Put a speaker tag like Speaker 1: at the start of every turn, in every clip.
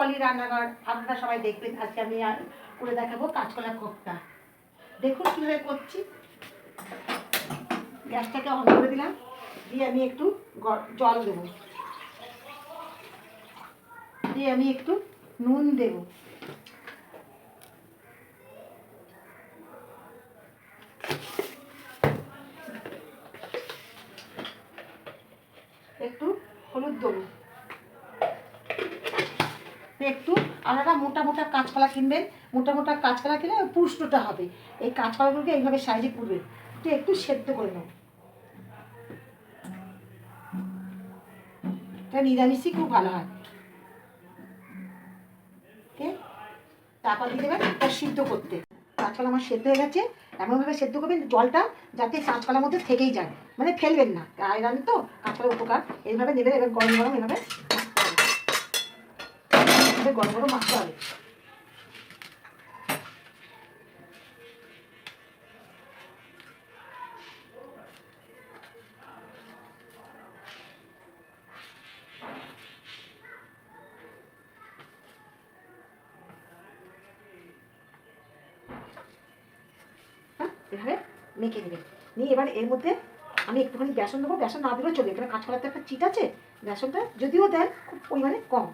Speaker 1: পলি রান্নাঘর, আপনারা সবাই দেখবেন, আজকে আমি করে দেখাবো কাঁচকলা কোপ্তা। দেখুন কীভাবে করছি। গ্যাসটাকে অন করে দিলাম, দিয়ে আমি একটু জল দেবো। দিয়ে আমি একটু নুন দেব একটু হলুদ দেবো একটু আপনারা মোটা মোটা কাঁচকলা কিনবেন, মোটা মোটা কাঁচকলা কিনে পুষ্টটা হবে। এই কাঁচকলাগুলোকে এইভাবে সাইজে করবে একটু একটু সেদ্ধ করে নেব এটা নিরামিষই খুব ভালো হয়। চাপা দিয়ে দেবেন এটা সিদ্ধ করতে। কাঁচকলা আমার সেদ্ধ হয়ে গেছে। এমনভাবে সেদ্ধ করবেন জলটা যাতে কাঁচকলার মধ্যে থেকেই যায়। মানে ফেলবেন না। আয়রন তো কাঁচকলার উপকার। এইভাবে নেবেন, এবার গরম গরম এভাবে মাখতে গরম গরম মাখতে হবে হ্যাঁ এভাবে মেখে নেবেন নিয়ে এবার এর মধ্যে আমি একটুখানি বেসন দেবো। বেসন না দিলেও চলবে। এখানে কাঁচকলাতে একটা চিট আছে, বেসনটা যদিও দেন খুব পরিমাণে কম।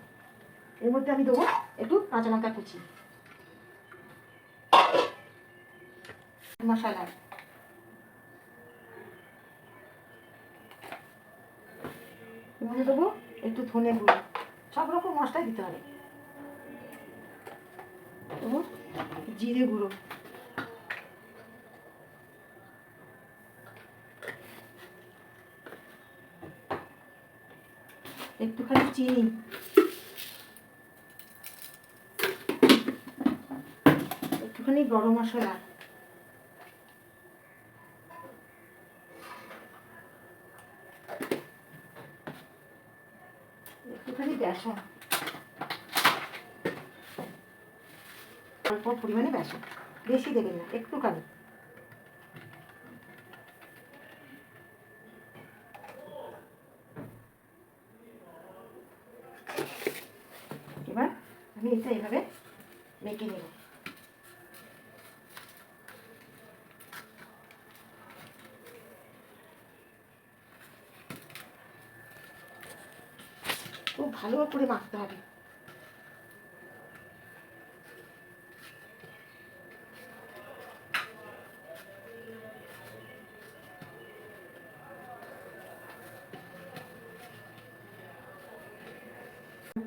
Speaker 1: এর মধ্যে আমি দেবো একটু কাঁচা লঙ্কা কুচি। মশলা। মধ্যে দেবো একটু ধনে গুঁড়ো। সব রকম মশলাই দিতে হবে। জিরে গুঁড়ো। একটুখানি চিনি। একটুখানি গরম মশলা। একটুখানি বেসন। অল্প পরিমাণে বেসন। বেশি দেবেন না, একটুখানি। এবার আমি এটা এইভাবে মেখে নেব খুব ভালো করে মাখতে হবে।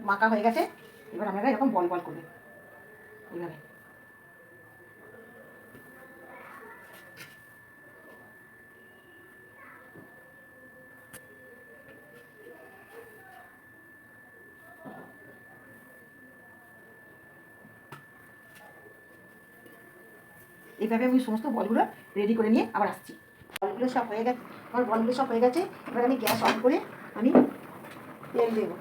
Speaker 1: মাখা হয়ে গেছে এবার আমরা এরকম বল বল করবে। এইভাবে। এইভাবে আমি সমস্ত বলগুলো রেডি করে নিয়ে আবার আসছি। বলগুলো সব হয়ে গেছে, আমার বলগুলো সব হয়ে গেছে, এবার আমি গ্যাস অন করে আমি তেল দেবো।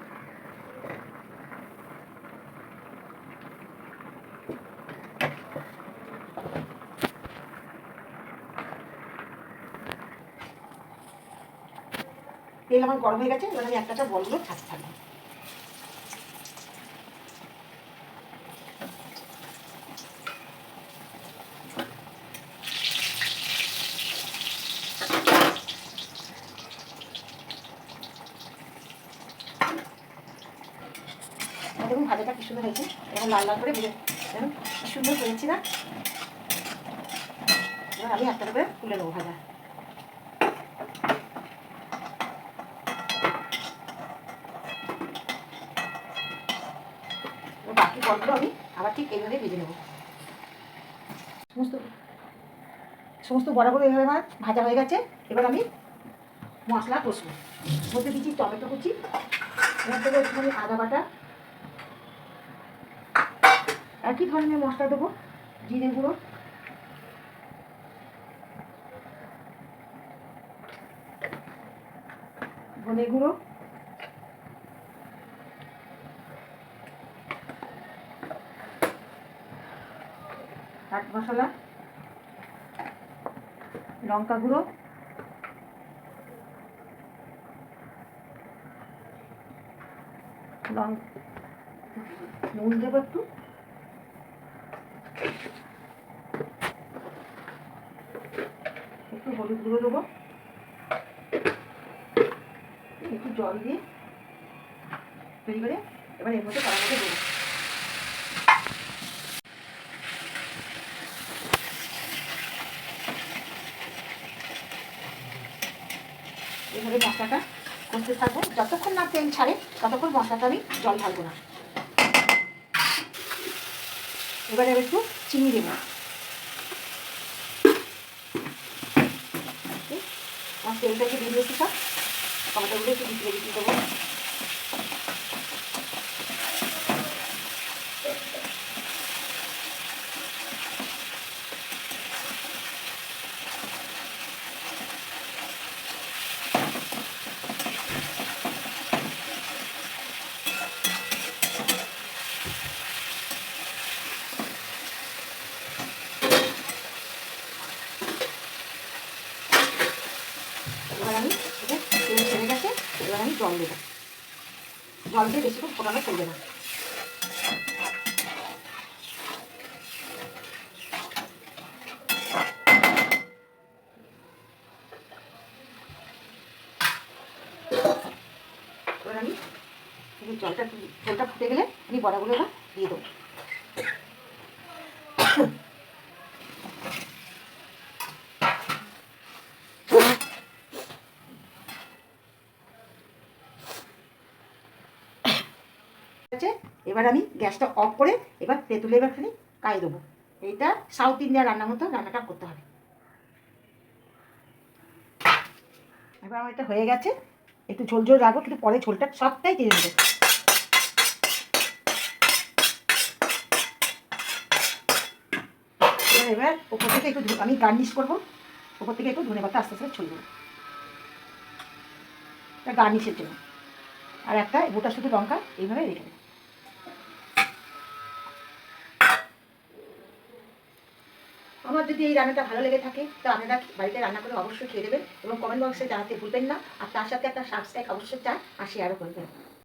Speaker 1: তেল আমার গরম হয়ে গেছে, এবার আমি একটা বলগুলো ছাড়তে থাকব। দেখুন ভাজাটা কি সুন্দর হয়েছে। এখন লাল লাল করে ভেজে কি সুন্দর করেছি না। এবার আমি একটা করে তুলে নেব ভাজা। বাকি বলগুলো আমি আবার ঠিক এইভাবে ভেজে নেব। সমস্ত সমস্ত বড়াগুলো এইভাবে আমার ভাজা হয়ে গেছে। এবার আমি মশলা কষবো। মধ্যে দিচ্ছি টমেটো কুচি দেবো একটুখানি আদা বাটা একই ধরনের মশলা দেবো, জিরে গুঁড়ো। ধনে গুঁড়ো। চাট মশলা। লঙ্কা গুঁড়ো। লঙ্কা নুন দেবো একটু। একটু হলুদ গুঁড়ো দেবো। একটু জল দিয়ে তৈরি করে এবার এর মধ্যে কড়ার দেবো। এভাবে মশলাটা করতে থাকব। যতক্ষণ না তেল ছাড়ে, ততক্ষণ মশলাটা আমি জল ঢালবো না। এবারে একটু চিনি দেবো আমার তেলটা একটু দিয়ে দিয়েছি সব। টমেটোগুলো একটু দিতে দিতে দেবো এবার আমি এটা তেল ছেড়ে গেছে এবার আমি জল দেবো জল দিয়ে বেশিক্ষণ ফোটানো চলবে না। জলটা জলটা ফুটে গেলে আমি বড়াগুলো এবার দিয়ে দেবো। আছে এবার আমি গ্যাসটা অফ করে এবার তেঁতুলে এবার খালি কাই দেবো। এইটা সাউথ ইন্ডিয়ান রান্নার মতো রান্নাটা করতে হবে। এবার আমার এটা হয়ে গেছে। একটু ঝোল ঝোল রাখব, কিন্তু পরে ঝোলটা সবটাই টেনে নেবে এবার ওপর থেকে একটু আমি গার্নিশ করব। ওপর থেকে একটু ধনে পাতা আস্তে আস্তে ছড়িয়ে দেবো। গার্নিশের জন্য। আর একটা গোটা শুধু লঙ্কা, এইভাবে রেখে দেবো। আমার যদি এই রান্নাটা ভালো লেগে থাকে, তো আপনারা বাড়িতে রান্না করে অবশ্যই খেয়ে দেবেন এবং কমেন্ট বক্সে জানাতে ভুলবেন না। আর তার সাথে একটা সাবস্ক্রাইব অবশ্যই চান, আর শেয়ারও করবেন।